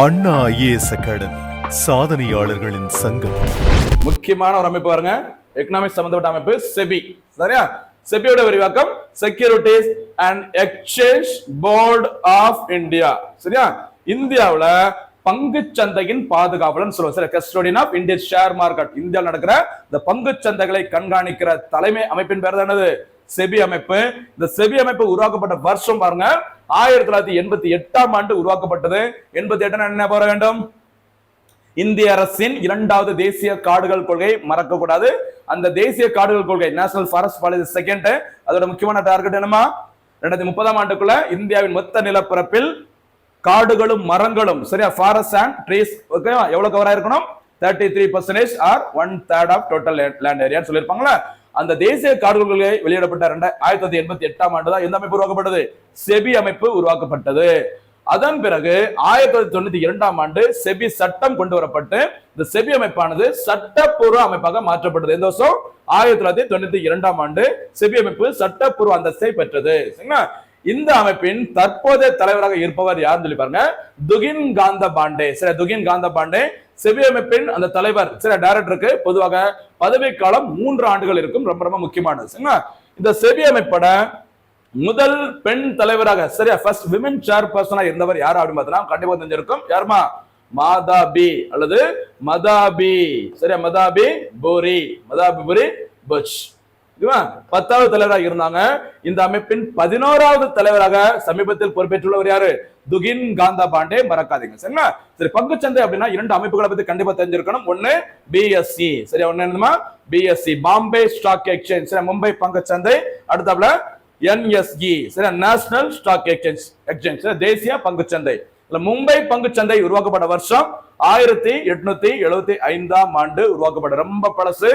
அண்ணா IAS academy சாதனையாளர்களின் சங்கம். முக்கியமான ஒரு அமைப்பு பாருங்க. எக்கனாமிக் சம்பந்தப்பட்ட அமைப்பு செபி சரியா? செபியோட விரிவாக்கம் securities and exchange board of India சரியா? இந்தியாவில் பங்கு சந்தையின் பாதுகாவலன் சொல்லுவோம். சரி custodian of Indian share market இந்தியாவில் நடக்கிற இந்த பங்கு சந்தைகளை கண்காணிக்கிற தலைமை அமைப்பின் பேர் தானது செபி அமைப்பு. இந்த செபி அமைப்பு உருவாக்கப்பட்ட வருஷம் பாருங்க. ஆயிரத்தி தொள்ளாயிரத்தி எண்பத்தி எட்டாம் ஆண்டு உருவாக்கப்பட்டது. எண்பத்தி எட்டு என்ன? போற வேண்டும். இந்திய அரசின் இரண்டாவது தேசிய காடுகள் கொள்கை மறக்க கூடாது அந்த தேசிய காடுகள் கொள்கை நேஷனல் ஃபாரஸ்ட் பாலிசி செகண்ட் அதோட முக்கியமான டார்கெட் என்னமா ரெண்டாயிரத்தி முப்பதாம் ஆண்டுக்குள்ள இந்தியாவின் மொத்த நிலப்பரப்பில் காடுகளும் மரங்களும் சரியா? ஃபாரஸ்ட் அண்ட் ட்ரீஸ் ஓகேவா எவ்வளவு கவர் ஆயிருக்கணும்? Thirty three percentage or one third of total land ஏரியான்னு சொல்லியிருப்பாங்களா அந்த தேசிய காடுகள் கொள்கை வெளியிடப்பட்ட ரெண்டாயிரத்தி தொள்ளாயிரத்தி எண்பத்தி எட்டாம் ஆண்டு தான் எந்த அமைப்பு உருவாக்கப்பட்டது? செபி அமைப்பு உருவாக்கப்பட்டது. அதன் பிறகு ஆயிரத்தி தொள்ளாயிரத்தி தொண்ணூத்தி இரண்டாம் ஆண்டு செபி சட்டம் கொண்டு வரப்பட்டு இந்த செபி அமைப்பானது சட்டப்பூர்வ அமைப்பாக மாற்றப்பட்டது. எந்த வருஷம்? ஆயிரத்தி தொள்ளாயிரத்தி தொண்ணூத்தி இரண்டாம் ஆண்டு செபி அமைப்பு சட்டப்பூர்வ அந்தஸ்தை பெற்றது. சரிங்களா? இந்த அமைப்பின் தற்போதைய தலைவராக இருப்பவர் யாருன்னு சொல்லி பாருங்க. துகின் காந்த பாண்டே. சரி துகின் காந்த பாண்டே செவ்வியமைப்பின் அந்த தலைவர் சில டைரக்டருக்கு பொதுவாக பதவி காலம் மூன்று ஆண்டுகள் இருக்கும். ரொம்ப ரொம்ப முக்கியமானது. சரிங்களா? இந்த செவ்வியமைப்பட முதல் பெண் தலைவராக சரியா? ஃபர்ஸ்ட் விமன் சேர் பர்சனா இருந்தவர் யார் அப்படின்னு பார்த்தா கண்டிப்பா தெரிஞ்சிருக்கும். யாருமா? மாதாபி அல்லது மதாபி சரியா? மதாபி போரி. மதாபி போரி புஷ். பத்தாவது தலைவராக இருந்தாங்க. இந்த அமைப்பின் பதினோராவது தலைவராக சமீபத்தில் பொறுப்பேற்றுள்ளவர் யாரு? துகின் காந்தா பாண்டே மறக்காதீங்க. சரிங்களா? சரி பங்குச்சந்தை அப்படின்னா இரண்டு அமைப்புகளை பத்தி கண்டிப்பா தெரிஞ்சிருக்கணும். ஒண்ணு பிஎஸ்சி சரியா? ஒண்ணு என்னமா பிஎஸ்சி பாம்பே ஸ்டாக் எக்ஸ்சேஞ்ச் சரி மும்பை பங்குச்சந்தை. அடுத்தாப்புல என்எஸ்இ சரி நேஷனல் ஸ்டாக் எக்ஸ்சேஞ்ச் எக்ஸ்சேஞ்ச் தேசிய பங்குச்சந்தை. சந்தை மும்பை பங்குச்சந்தை உருவாக்கப்பட்ட வருஷம் ஆயிரத்தி எட்நூத்தி எழுபத்தி ஐந்தாம் ஆண்டு உருவாக்கப்பட்ட. ரொம்ப பழசு.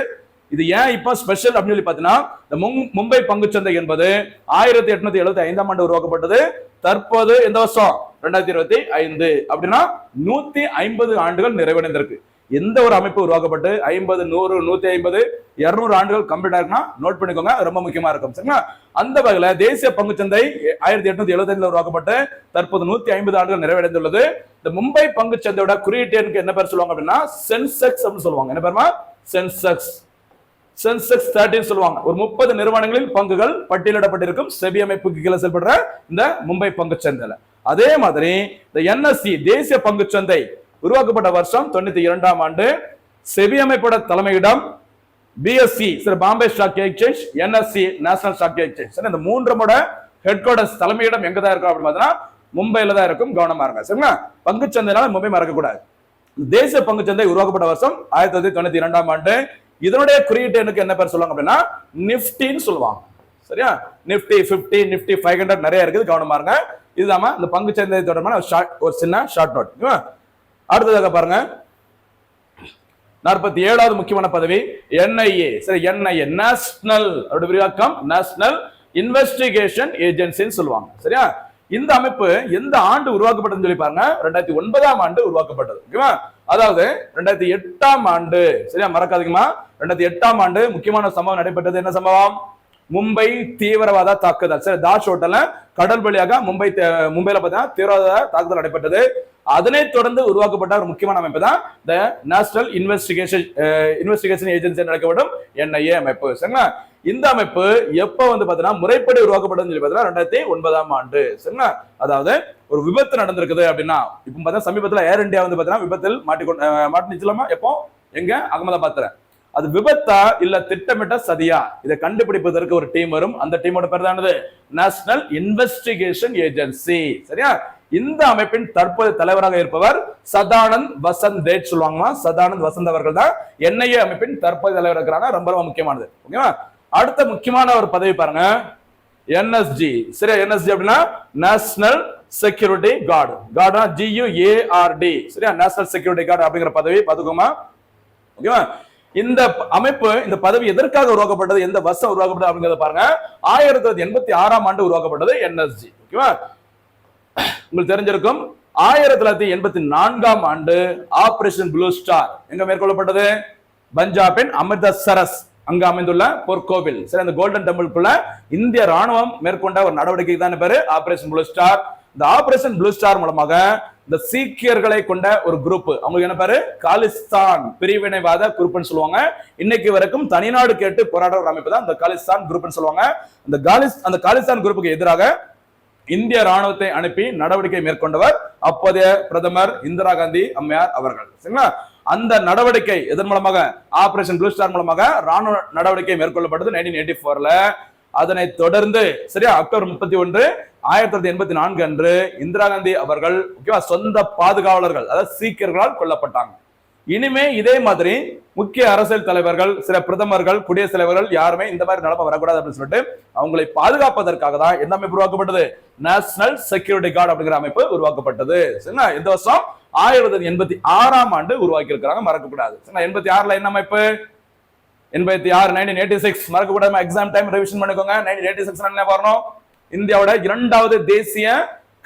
இது ஏன் இப்போ ஸ்பெஷல் அப்படின்னு சொல்லி பார்த்தீங்கன்னா இந்த மும்- மும்பை பங்குச்சந்தை என்பது ஆயிரத்தி எட்நூத்தி எழுபத்தி ஐந்தாம் ஆண்டு உருவாக்கப்பட்டது. தற்போது எந்த வருஷம்? ரெண்டாயிரத்தி இருபத்தி ஐந்து. அப்படின்னா நூத்தி ஐம்பது ஆண்டுகள் நிறைவடைந்திருக்கு. எந்த ஒரு அமைப்பு உருவாக்கப்பட்டு ஐம்பது நூறு நூத்தி ஐம்பது இருநூறு ஆண்டுகள் கம்ப்ளீட் ஆயிருக்குன்னா நோட் பண்ணிக்கோங்க ரொம்ப முக்கியமா இருக்கும் சரிங்களா? அந்த வகையில தேசிய பங்குச்சந்தை ஆயிரத்தி எட்நூத்தி எழுபத்தி உருவாக்கப்பட்டு தற்போது நூத்தி ஐம்பது ஆண்டுகள் நிறைவடைந்துள்ளது. இந்த மும்பை பங்குச்சந்தையோட குறியீட்டு என்ன பேர் சொல்லுவாங்க அப்படின்னா சென்செக்ஸ் அப்படின்னு சொல்லுவாங்க. என்ன பேருமா? சென்செக்ஸ். சென்செக்ஸ் தேர்ட்டின்னு சொல்லுவாங்க. ஒரு முப்பது நிறுவனங்களில் பங்குகள் பட்டியலிடப்பட்டிருக்கும். செபி அமைப்புக்கு கீழே செயல்படுற இந்த மும்பை பங்குச்சந்தையில அதே மாதிரி இந்த என்எஸ்சி தேசிய பங்குச்சந்தை உருவாக்கப்பட்ட வருஷம் தொண்ணூத்தி இரண்டாம் ஆண்டு. செபி அமைப்போட தலைமையிடம் பிஎஸ்சி சரி Bombay stock exchange NSE national stock exchange சரி இந்த மூன்றமோட ஹெட் குவார்டர்ஸ் தலைமையிடம் எங்க தான் இருக்கும் அப்படின்னு பார்த்தீங்கன்னா மும்பையில தான் இருக்கும். கவனமா இருங்க. சரிங்களா? பங்குச்சந்தைனால மும்பை மறக்கக்கூடாது. தேசிய பங்குச்சந்தை உருவாக்கப்பட்ட வருஷம் ஆயிரத்தி தொள்ளாயிரத்தி தொண்ணூத்தி இரண்டாம் ஆண்டு. இதனுடைய குறியீட்டு எனக்கு என்ன பேர் சொல்லுவாங்க அப்படின்னா? நிப்டின்னு சொல்லுவாங்க. சரியா? நிப்டி 50 நிப்டி ஃபைவ் ஹண்ட்ரட் நிறைய இருக்குது. கவனமா இருங்க. இதுதாம இந்த பங்குச்சந்தை தொடர்பான ஒரு சின்ன ஷார்ட் நோட் அடுத்ததாக பாருங்க. நாற்பத்தி ஏழாவது முக்கியமான பதவி என்ஐஏ சரி என்ஐஏ நேஷனல் அப்படி விரிவாக்கம் நேஷனல் இன்வெஸ்டிகேஷன் ஏஜென்சின்னு சொல்லுவாங்க. சரியா? இந்த அமைப்பு எந்த ஆண்டு உருவாக்கப்பட்டதுன்னு சொல்லி பாருங்க. ரெண்டாயிரத்தி ஒன்பதாம் ஆண்டு உருவாக்கப்பட்டது. ஓகேவா? அதாவது ரெண்டாயிரத்தி எட்டாம் ஆண்டு சரியா? மறக்காதீங்கம்மா. ரெண்டாயிரத்தி எட்டாம் ஆண்டு முக்கியமான சம்பவம் நடைபெற்றது என்ன சம்பவம்? மும்பை தீவிரவாத தாக்குதல். சரி தாஷ் ஹோட்டல்ல கடல் வழியாக மும்பை மும்பையில பார்த்தீங்கன்னா தீவிரவாத தாக்குதல் நடைபெற்றது. அதனை தொடர்ந்து உருவாக்கப்பட்ட ஒரு முக்கியமான அமைப்பு தான் இந்த நேஷனல் இன்வெஸ்டிகேஷன் இன்வெஸ்டிகேஷன் ஏஜென்சி நடக்கப்படும் என்ஐஏ அமைப்பு. சரிங்களா? இந்த அமைப்பு எப்ப வந்து பாத்தீங்கன்னா முறைப்படி உருவாக்கப்படும் சொல்லி பார்த்தீங்கன்னா ரெண்டாயிரத்தி ஒன்பதாம் ஆண்டு. சரிங்களா? அதாவது ஒரு விபத்து நடந்திருக்குது அப்படின்னா இப்ப பார்த்தா சமீபத்துல ஏர் இந்தியா வந்து பார்த்தீங்கன்னா விபத்தில் மாட்டிக்கொண்டு மாட்டினிச்சலாமா? எப்போ? எங்க? அகமதாபாத்ல. அது விபத்தா இல்ல திட்டமிட்ட சதியா? இதை கண்டுபிடிப்பதற்கு ஒரு டீம் வரும். அந்த டீமோட பேர் தானது நேஷனல் இன்வெஸ்டிகேஷன் ஏஜென்சி சரியா? இந்த அமைப்பின் தற்போது தலைவராக இருப்பவர் சதானந்த் வசந்த் தேட் சொல்லுவாங்களா சதானந்த் வசந்த் அவர்கள் தான் என்ஐஏ அமைப்பின் தற்போது தலைவர் இருக்கிறாங்க. ரொம்ப ரொம்ப முக்கியமானது. ஓகேவா? அடுத்த முக்கியமான ஒரு பதவி பாருங்க. என்எஸ்ஜி சரியா என்எஸ்ஜி அப்படின்னா national security guard கார்டுனா G U A R D சரியா நேஷனல் செக்யூரிட்டி கார்டு அப்படிங்கிற பதவி பதுக்குமா? ஓகேவா இந்த அமைப்பு இந்த பதவி எதற்காக உருவாக்கப்பட்டது எந்த வருஷம் உருவாக்கப்பட்டது அப்படிங்கறத பாருங்க. ஆயிரத்தி தொள்ளாயிரத்தி எண்பத்தி ஆறாம் ஆண்டு உருவாக்கப்பட்டது என்எஸ்ஜி ஓகேவா உங்களுக்கு தெரிஞ்சிருக்கும். ஆயிரத்தி தொள்ளாயிரத்தி எண்பத்தி நான்காம் ஆண்டு ஆபரேஷன் ப்ளூ ஸ்டார் எங்க மேற்கொள்ளப்பட்டது? பஞ்சாபின் அமிர்தசரஸ். அங்கு அமைந்துள்ள பொற்கோவில். சரி அந்த கோல்டன் டெம்பிள்குள்ள இந்திய ராணுவம் மேற்கொண்ட ஒரு நடவடிக்கை தான் பேரு? ஆபரேஷன் ப்ளூ ஸ்டார் இந்த ஆபரேஷன் ப்ளூ ஸ்டார் மூலமாக இந்த சீக்கியர்களை கொண்ட ஒரு குரூப் அவங்களுக்கு என்ன பேரு? காலிஸ்தான் பிரிவினைவாத குரூப்னு சொல்லுவாங்க. இன்னைக்கு வரைக்கும் தனிநாடு கேட்டு போராடுற ஒரு அமைப்பு தான் இந்த காலிஸ்தான் குரூப்னு சொல்லுவாங்க. இந்த காலிஸ் அந்த காலிஸ்தான் குரூப்புக்கு எதிராக இந்திய ராணுவத்தை அனுப்பி நடவடிக்கை மேற்கொண்டவர் அப்போதைய பிரதமர் இந்திரா காந்தி அம்மையார் அவர்கள். சரிங்களா? அந்த நடவடிக்கை இதன் மூலமாக? ஆபரேஷன் ப்ளூ ஸ்டார் மூலமாக ராணுவ நடவடிக்கை மேற்கொள்ளப்பட்டது நைன்டீன் எயிட்டி ஃபோர்ல அதனை தொடர்ந்து சரியா? அக்டோபர் முப்பத்தி ஒன்று ஆயிரத்தி தொள்ளாயிரத்தி எண்பத்தி நான்கு அன்று இந்திரா காந்தி அவர்கள் முக்கியமா சொந்த பாதுகாவலர்கள் அதாவது சீக்கியர்களால் கொல்லப்பட்டாங்க. இனிமே இதே மாதிரி முக்கிய அரசியல் தலைவர்கள் சில பிரதமர்கள் குடியரசுத் தலைவர்கள் யாருமே இந்த மாதிரி நிலைமை வரக்கூடாது அப்படின்னு சொல்லிட்டு அவங்களை பாதுகாப்பதற்காக தான் எந்த அமைப்பு உருவாக்கப்பட்டது? நேஷனல் செக்யூரிட்டி கார்டு அப்படிங்கிற அமைப்பு உருவாக்கப்பட்டது. சரிங்களா? இந்த வருஷம் ஆயிரத்தி தொள்ளாயிரத்தி எண்பத்தி ஆறாம் ஆண்டு உருவாக்கி இருக்கிறாங்க மறக்கக்கூடாது எண்பத்தி ஆறுல என்ன அமைப்பு? எண்பத்தி ஆறு நைன்டீன் எயிட்டி சிக்ஸ் மறக்கக்கூடாது எக்ஸாம் டைம் ரிவிஷன் பண்ணிக்கோங்க. நைன்டீன் எயிட்டி சிக்ஸ் என்ன வரணும்? இந்தியாவோட இரண்டாவது தேசிய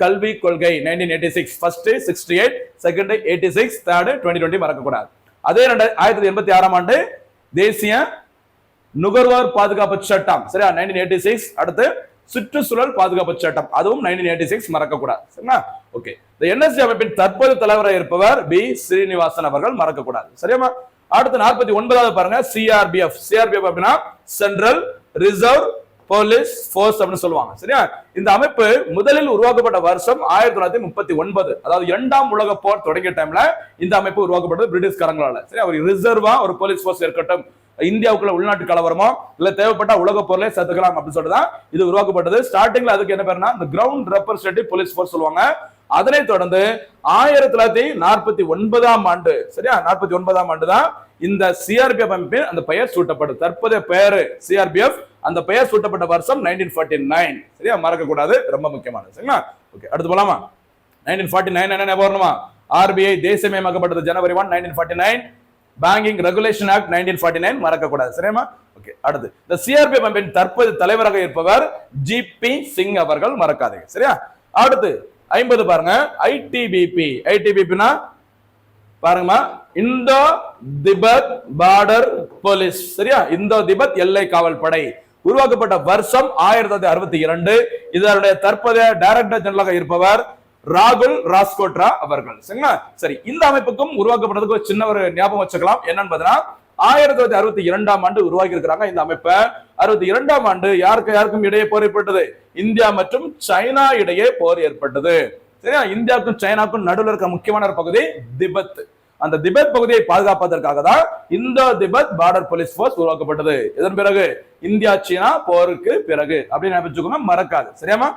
கல்வி கொள்கை nineteen eighty six first sixty eight second eighty six third twenty twenty மறக்கக்கூடாது. அதே ரெண்டு ஆயிரத்தி எண்பத்தி ஆறாம் ஆண்டு தேசிய நுகர்வோர் பாதுகாப்பு சட்டம். சரியா? நைன்டீன் எயிட்டி சிக்ஸ் அடுத்து சுற்றுச்சூழல் பாதுகாப்பு சட்டம். அதுவும் நைன்டீன் எயிட்டி சிக்ஸ் மறக்கக்கூடாது. சரிங்களா? ஓகே இந்த என்எஸ்சி அமைப்பின் தற்போது தலைவராக இருப்பவர் பி ஸ்ரீனிவாசன் அவர்கள். மறக்கக்கூடாது. சரியாமா அடுத்து நாற்பத்தி ஒன்பதாவது பாருங்க. சிஆர்பிஎஃப் சிஆர்பிஎஃப் அப்படின்னா சென்ட்ரல் ரிசர்வ் போலீஸ் ஃபோர்ஸ் அப்படின்னு சொல்லுவாங்க. சரியா? இந்த அமைப்பு முதலில் உருவாக்கப்பட்ட வருஷம் ஆயிரத்தி தொள்ளாயிரத்தி முப்பத்தி ஒன்பது. அதாவது இரண்டாம் உலக போர் தொடங்கிய டைம்ல இந்த அமைப்பு உருவாக்கப்பட்டது பிரிட்டிஷ்காரங்களால. சரி ஒரு ரிசர்வா ஒரு போலீஸ் ஃபோர்ஸ் இருக்கட்டும். இந்தியாவுக்குள்ள உள்நாட்டு கலவரமோ இல்ல தேவைப்பட்ட உலக போர்ல சேர்த்துக்கலாம் அப்படின்னு சொல்லிட்டு தான் இது உருவாக்கப்பட்டது. ஸ்டார்டிங்ல அதுக்கு என்ன பேருனா இந்த கிரவுண்ட் ரெப்ரஸன்டேட்டிவ் போலீஸ் ஃபோர்ஸ் சொல்லுவாங்க. அதனைத் தொடர்ந்து ஆயிரத்தி தொள்ளாயிரத்தி நாற்பத்தி ஒன்பதாம் ஆண்டு சரியா? நாற்பத்தி ஒன்பதாம் ஆண்டு தான் இந்த சிஆர்பிஎஃப் அமைப்பின் அந்த பெயர் சூட்டப்பட்டது. தற்போதைய பெயர் சிஆர்பிஎஃப் அந்த பெயர் சூட்டப்பட்ட வருஷம் நைன்டீன் ஃபார்ட்டி நைன் சரியா? மறக்க கூடாது ரொம்ப முக்கியமானது சரிங்களா? ஓகே அடுத்து போலாமா? நைன்டீன் ஃபார்ட்டி நைன் என்ன வரணுமா ஆர்பிஐ தேசியமயமாக்கப்பட்டது ஜனவரி one nineteen forty nine banking regulation act nineteen forty nine மறக்கக்கூடாது சரியாமா ஓகே அடுத்து. இந்த சிஆர்பிஎஃப் அமைப்பின் தற்போது தலைவராக இருப்பவர் ஜிபி சிங் அவர்கள் மறக்காதீங்க சரியா? அடுத்து ஐம்பது பாருங்க. ஐடிபிபி ஐடிபிபினா பாருங்கம்மா இந்தோ திபெத் பார்டர் போலீஸ். சரியா? இந்தோ திபெத் எல்லை காவல் படை. உருவாக்கப்பட்ட வருஷம் ஆயிரத்தி தொள்ளாயிரத்தி அறுபத்தி இரண்டு. இதனுடைய தற்போதைய டைரக்டர் ஜெனரலாக இருப்பவர் ராகுல் ராஸ்கோட்ரா அவர்கள். சரிங்களா? சரி இந்த அமைப்புக்கும் உருவாக்கப்பட்டதுக்கு ஒரு சின்ன ஒரு ஞாபகம் வச்சுக்கலாம். என்னன்னு பார்த்தீங்கன்னா ஆயிரத்தி தொள்ளாயிரத்தி அறுபத்தி இரண்டாம் ஆண்டு உருவாக்கி இருக்கிறாங்க இந்த அமைப்பை. அறுபத்தி இரண்டாம் ஆண்டு யாருக்கு யாருக்கும் இடையே போர் ஏற்பட்டது? இந்தியா மற்றும் சைனா இடையே போர் ஏற்பட்டது. சரியா? இந்தியாவுக்கும் சைனாக்கும் நடுவில் இருக்க முக்கியமான ஒரு பகுதி திபெத். அந்த திபெத் பகுதியை பாதுகாப்பதற்காக தான் இந்த திபெத் பார்டர் போலீஸ் போர்ஸ் உருவாக்கப்பட்டது. இதன் பிறகு இந்தியா சீனா போருக்கு பிறகு அப்படின்னு நினைச்சுக்கோங்க மறக்காது. சரியாமா